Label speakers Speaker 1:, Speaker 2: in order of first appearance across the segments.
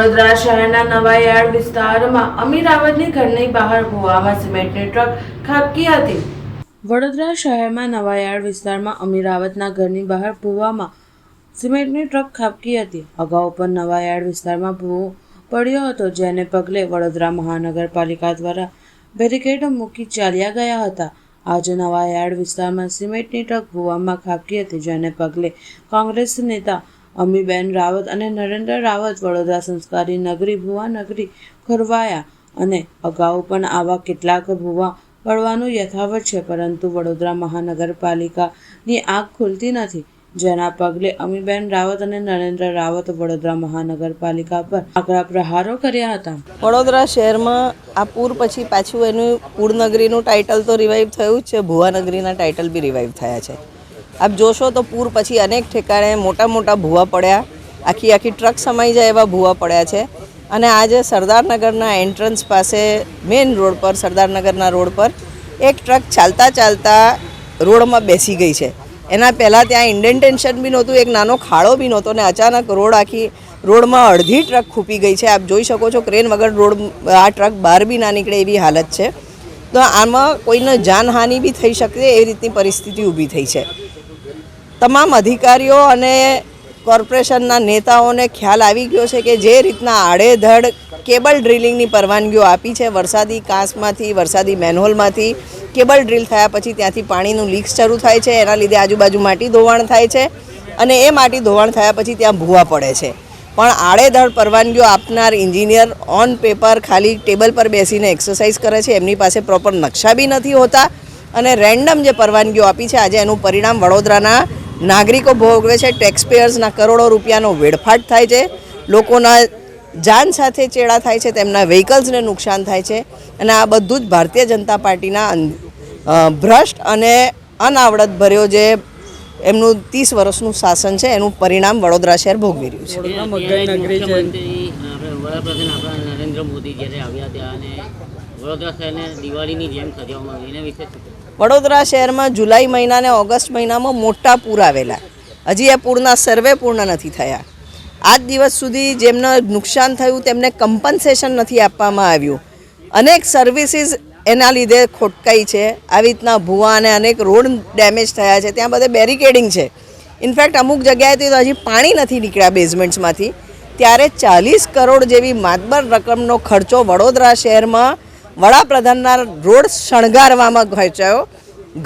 Speaker 1: વડોદરા શહેરના નવાયાર્ડ વિસ્તારમાં અમીરાવતની ઘરની બહાર ભૂવામાં સિમેન્ટની ટ્રક ખાબકી હતી. વડોદરા શહેરમાં નવાયાર્ડ વિસ્તારમાં અમીરાવતના ઘરની બહાર ભૂવામાં સિમેન્ટની ટ્રક ખાબકી હતી. અગાઉ પણ નવાયાર્ડ વિસ્તારમાં ભૂવો પડ્યો હતો, જેને પગલે વડોદરા મહાનગરપાલિકા દ્વારા બેરિકેડ મૂકી ચાલ્યા ગયા હતા. આજે નવાયાર્ડ વિસ્તારમાં સિમેન્ટની ટ્રક ભૂવામાં ખાબકી હતી, જેને પગલે કોંગ્રેસ નેતા અમીબેન રાવત અને નરેન્દ્ર રાવત વડોદરા સંસ્કારી નગરી ભુવા નગરી ખોરવાયા અને અગાઉ પણ આવા કેટલાક ભૂવા પડવાનું યથાવત છે, પરંતુ વડોદરા મહાનગરપાલિકાની આગ ખુલતી નથી, જેના પગલે અમીબેન રાવત અને નરેન્દ્ર રાવત વડોદરા મહાનગરપાલિકા પર આકરા પ્રહારો કર્યા હતા.
Speaker 2: વડોદરા શહેરમાં આ પૂર પછી પાછું એનું પૂરનગરીનું ટાઇટલ તો રિવાઈવ થયું જ છે ભુવાનગરીના ટાઇટલ બી રિવાઈવ થયા છે. આપ જોશો તો પૂર પછી અનેક ઠેકાણે મોટા મોટા ભૂવા પડ્યા. આખી આખી ટ્રક સમાઈ જાય એવા ભૂવા પડ્યા છે. અને આજે સરદારનગરના એન્ટ્રન્સ પાસે મેઇન રોડ પર, સરદારનગરના રોડ પર એક ટ્રક ચાલતા ચાલતા રોડમાં બેસી ગઈ છે. એના પહેલાં ત્યાં ઇન્ડેન્ટેશન બી નહોતું, એક નાનો ખાડો બી નહોતો ને અચાનક રોડ આખી રોડમાં અડધી ટ્રક ખૂપી ગઈ છે. આપ જોઈ શકો છો ક્રેન વગર રોડ, આ ટ્રક બહાર બી ના નીકળે એવી હાલત છે. તો આમાં કોઈને જાનહાનિ બી થઈ શકે એ રીતની પરિસ્થિતિ ઊભી થઈ છે. તમામ અધિકારીઓ અને કોર્પોરેશનના નેતાઓને ખ્યાલ આવી ગયો છે કે જે રીતના આડેધડ કેબલ ડ્રિલિંગની પરવાનગીઓ આપી છે, વરસાદી કાંસમાંથી, વરસાદી મેનહોલમાંથી, કેબલ ડ્રિલ થયા પછી ત્યાંથી પાણીનું લીક શરૂ થાય છે, એના લીધે આજુબાજુ માટી ધોવાણ થાય છે અને એ માટી ધોવાણ થયા પછી ત્યાં ભૂવા પડે છે. પણ આડેધડ પરવાનગીઓ આપનાર એન્જિનિયર ઓન પેપર ખાલી ટેબલ પર બેસીને એક્સરસાઇઝ કરે છે, એમની પાસે પ્રોપર નકશા બી નથી હોતા અને રેન્ડમ જે પરવાનગીઓ આપી છે, આજે એનું પરિણામ વડોદરાના નાગરિકો ભોગવે છે ટેક્સપેયર્સના કરોડો રૂપિયાનો વેડફાટ થાય છે લોકોના જાન સાથે ચેડા થાય છે તેમના વ્હીકલ્સને નુકસાન થાય છે અને આ બધું જ ભારતીય જનતા પાર્ટીના ભ્રષ્ટ અને અનાવડત ભર્યો જે એમનું ત્રીસ વર્ષનું શાસન છે એનું પરિણામ વડોદરા શહેર ભોગવી રહ્યું છે
Speaker 3: ત્યારે મુખ્યમંત્રી આપણે વડાપ્રધાન આપણા નરેન્દ્ર મોદી જ્યારે આવ્યા ત્યાં અને વડોદરા શહેરને દિવાળીની જેમ સજાવવામાં આવી એના વિશે?
Speaker 2: વડોદરા શહેરમાં જુલાઈ મહિના અને ઓગસ્ટ મહિનામાં મોટા પૂર આવેલા. હજી એ પૂરના સર્વે પૂર્ણ નથી થયા. આજ દિવસ સુધી જેમને નુકસાન થયું તેમને કમ્પન્સેશન નથી આપવામાં આવ્યું. અનેક સર્વિસીસ એના લીધે ખોટકાઈ છે. આવી રીતના ભૂવા અને અનેક રોડ ડેમેજ થયા છે. ત્યાં બધે બેરિકેડિંગ છે. ઇનફેક્ટ અમુક જગ્યાએથી તો હજી પાણી નથી નીકળ્યા બેઝમેન્ટ્સમાંથી ત્યારે ચાલીસ કરોડ જેવી માતબર રકમનો ખર્ચો વડોદરા શહેરમાં વડાપ્રધાનના રોડ શણગારવામાં ખર્ચાયો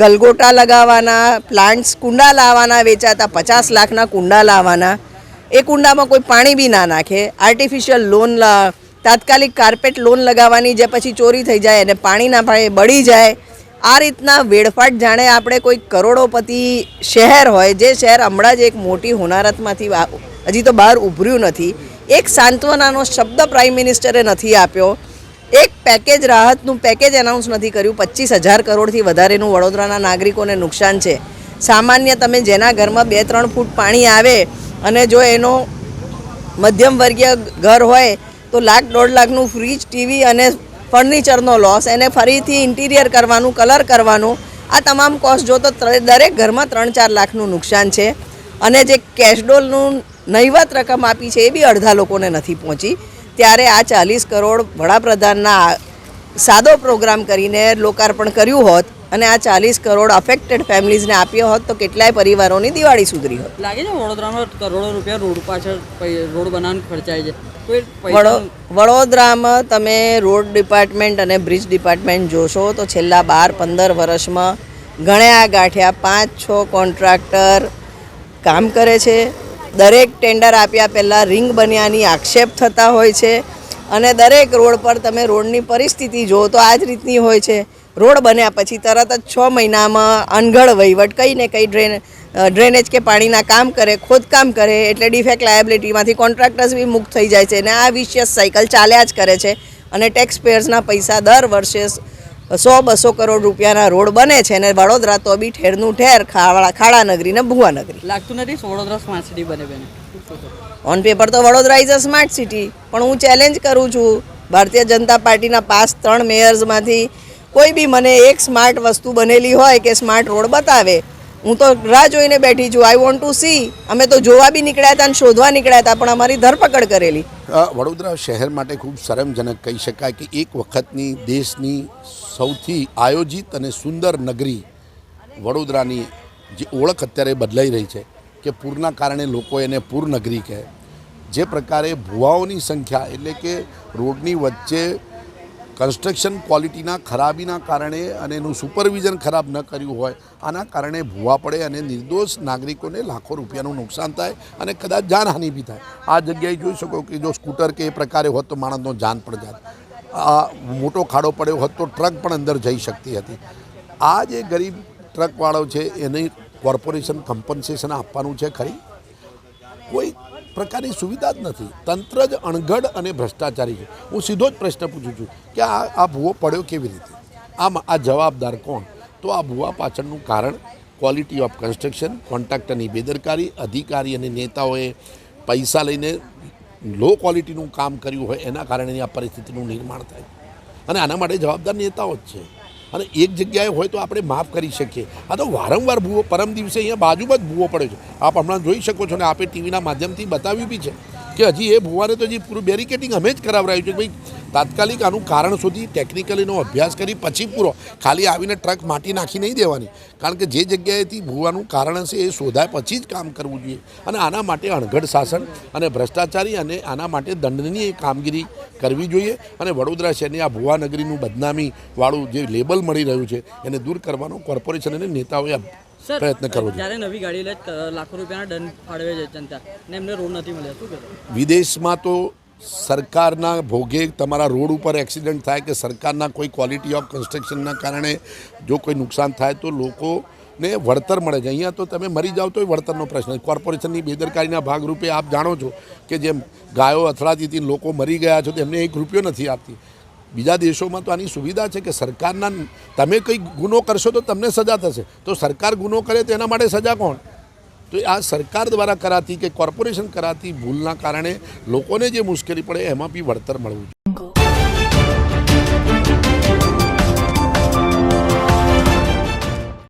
Speaker 2: ગલગોટા લગાવવાના પ્લાન્ટ્સ કુંડા લાવવાના, વેચાતા પચાસ લાખના કુંડા લાવવાના. એ કુંડામાં કોઈ પાણી બી ના નાખે. આર્ટિફિશિયલ લોન તાત્કાલિક કાર્પેટ લોન લગાવવાની જે પછી ચોરી થઈ જાય અને પાણી ના પાણી બળી જાય. આ રીતના વેડફાટ જાણે આપણે કોઈ કરોડોપતિ શહેર હોય, જે શહેર હમણાં જ એક મોટી હોનારતમાંથી હજી તો બહાર ઉભર્યું નથી. એક સાંત્વનાનો શબ્દ પ્રાઇમ મિનિસ્ટરે નથી આપ્યો. એક પેકેજ રાહતનું પેકેજ એનાઉન્સ નથી કર્યું. પચીસ હજાર કરોડથી વધારેનું વડોદરાના નાગરિકોને નુકસાન છે. સામાન્ય તમે જેના ઘરમાં બે ત્રણ ફૂટ પાણી આવે અને જો એનો મધ્યમ વર્ગીય ઘર હોય તો લાખ દોઢ લાખનું ફ્રીજ ટીવી અને ફર્નિચરનો લોસ એને ફરીથી ઇન્ટિરિયર કરવાનું કલર કરવાનું. આ તમામ કોસ્ટ જો તો દરેક ઘરમાં ત્રણ ચાર લાખનું નુકસાન છે. અને જે કેશડોલનું નહિવત રકમ આપી છે એ બી અડધા લોકોને નથી પહોંચી. ત્યારે આ ચાલીસ કરોડ વડાપ્રધાનના સાદો પ્રોગ્રામ કરીને લોકાર્પણ કર્યું હોત અને આ ચાલીસ કરોડ અફેક્ટેડ ફેમિલીઝને આપ્યો હોત તો કેટલાય પરિવારોની દિવાળી સુધરી હોત.
Speaker 4: લાગે છે વડોદરામાં કરોડો રૂપિયા રોડ પાછળ રોડ બનાવવાનું ખર્ચાય છે?
Speaker 2: વડોદરામાં તમે રોડ ડિપાર્ટમેન્ટ અને બ્રિજ ડિપાર્ટમેન્ટ જોશો તો છેલ્લા બાર પંદર વર્ષમાં ગણ્યા ગાંઠ્યા પાંચ છ કોન્ટ્રાક્ટર કામ કરે છે. દરેક ટેન્ડર આપ્યા પહેલાં રિંગ બન્યાની આક્ષેપ થતા હોય છે અને દરેક રોડ પર તમે રોડની પરિસ્થિતિ જુઓ તો આ જ રીતની હોય છે. રોડ બન્યા પછી તરત જ છ મહિનામાં અનગઢ વહીવટ કંઈ ને કંઈ ડ્રેન ડ્રેનેજ કે પાણીના કામ કરે, ખોદકામ કરે એટલે ડિફેક્ટ લાયબિલિટીમાંથી કોન્ટ્રાક્ટર્સ બી મુક્ત થઈ જાય છે અને આ વિશિયસ સાયકલ ચાલ્યા જ કરે છે. અને ટેક્સ પેયર્સના પૈસા દર વર્ષે સો બસો કરોડ રૂપિયાના રોડ બને છે અને વડોદરા તો બી ઠેરનું ઠેર ખાવાળા ખાડા નગરી ને ભુવા નગરી
Speaker 4: લાગતું નથી વડોદરા સ્માર્ટ સિટી બને બેન?
Speaker 2: ઓન પેપર તો Vadodara is a smart city પણ હું ચેલેન્જ કરું છું. ભારતીય જનતા પાર્ટીના પાસ ત્રણ મેયર્સમાંથી કોઈ બી મને એક સ્માર્ટ વસ્તુ બનેલી હોય કે સ્માર્ટ રોડ બતાવે હું તો રાહ જોઈને બેઠી છું. આઈ વોન્ટ ટુ સી અમે તો જોવા બી નીકળ્યા હતા અને શોધવા નીકળ્યા હતા, પણ અમારી ધરપકડ કરેલી.
Speaker 5: વડોદરા શહેર માટે ખૂબ શરમજનક કહી શકાય કે એક વખતની દેશની સૌથી આયોજિત અને સુંદર નગરી વડોદરાની જે ઓળખ અત્યારે બદલાઈ રહી છે કે પૂરના કારણે લોકો એને પૂર નગરી કહે. જે પ્રકારે ભુવાઓની સંખ્યા એટલે કે રોડની વચ્ચે કન્સ્ટ્રક્શન ક્વોલિટીના ખરાબીના કારણે અને એનું સુપરવિઝન ખરાબ ન કર્યું હોય, આના કારણે ભૂવા પડે અને નિર્દોષ નાગરિકોને લાખો રૂપિયાનું નુકસાન થાય અને કદાચ જાનહાનિ બી થાય. આ જગ્યાએ જોઈ શકો કે જો સ્કૂટર કે એ પ્રકારે હોત તો માણસનો જાન પણ જાત. આ મોટો ખાડો પડ્યો હોત તો ટ્રક પણ અંદર જઈ શકતી હતી. આ જે ગરીબ ટ્રકવાળો છે, એને કોર્પોરેશન કમ્પન્સેશન આપવાનું છે ખરી? કોઈ પ્રકારની સુવિધા જ નથી. તંત્ર જ અણઘડ અને ભ્રષ્ટાચારી છે. હું સીધો જ પ્રશ્ન પૂછું છું કે આ આ ભૂવો પડ્યો કેવી રીતે? આમ, આ જવાબદાર કોણ? તો આ ભૂવા પાછળનું કારણ ક્વોલિટી ઓફ કન્સ્ટ્રક્શન કોન્ટ્રાક્ટરની બેદરકારી, અધિકારી અને નેતાઓએ પૈસા લઈને લો ક્વોલિટીનું કામ કર્યું હોય એના કારણે આ પરિસ્થિતિનું નિર્માણ થાય. અને આના માટે જવાબદાર નેતાઓ જ છે. અને એક જગ્યાએ હોય તો આપણે માફ કરી શકીએ. આ તો વારંવાર ભૂવો, પરમ દિવસે અહીંયા બાજુમાં જ ભૂવો પડ્યો છે. આપ હમણાં જોઈ શકો છો ને આપે ટીવીના માધ્યમથી બતાવ્યું બી છે કે હજી એ ભૂવાને તો હજી પૂરું બેરિકેટિંગ અમે જ કરાવરાયું છે ભાઈ તાત્કાલિક આનું કારણ સુધી ટેકનિકલીનો અભ્યાસ કરી પછી પૂરો. ખાલી આવીને ટ્રક માટી નાખી નહીં દેવાની. કારણ કે જે જગ્યાએથી ભૂવાનું કારણ હશે એ શોધાય પછી જ કામ કરવું જોઈએ. અને આના માટે અણઘડ શાસન અને ભ્રષ્ટાચારી અને આના માટે દંડનીય કામગીરી કરવી જોઈએ. અને વડોદરા શહેરની આ ભુવાનગરીનું બદનામીવાળું બદનામી વાળું જે લેબલ મળી રહ્યું છે એને દૂર કરવાનો કોર્પોરેશન અને નેતાઓએ પ્રયત્ન કરવો
Speaker 4: જ્યારે નવી ગાડી લે લાખો રૂપિયાના દંડ ફાળવે છે જનતા ને એમને રોડ નથી મળ્યા. શું
Speaker 5: વિદેશમાં તો સરકારના ભોગે તમારા રોડ ઉપર એક્સિડન્ટ થાય કે સરકારના કોઈ ક્વોલિટી ઓફ કન્સ્ટ્રક્શનના કારણે જો કોઈ નુકસાન થાય તો લોકોને વળતર મળે છે. અહીંયા તો તમે મરી જાઓ એ વળતરનો પ્રશ્ન કોર્પોરેશનની બેદરકારીના ભાગરૂપે આપ જાણો છો કે જેમ ગાયો અથડાતી લોકો મરી ગયા છો તો એમને એક રૂપિયો નથી આપતી. બીજા દેશોમાં તો આની સુવિધા છે કે સરકારના તમે કંઈ ગુનો કરશો તો તમને સજા થશે. તો સરકાર ગુનો કરે તો એના માટે સજા કોણ? તો આ સરકાર દ્વારા કરાતી કે કોર્પોરેશન કરાતી ભૂલના કારણે લોકોને જે મુશ્કેલી પડે એમાં બી વળતર મળવું જોઈએ.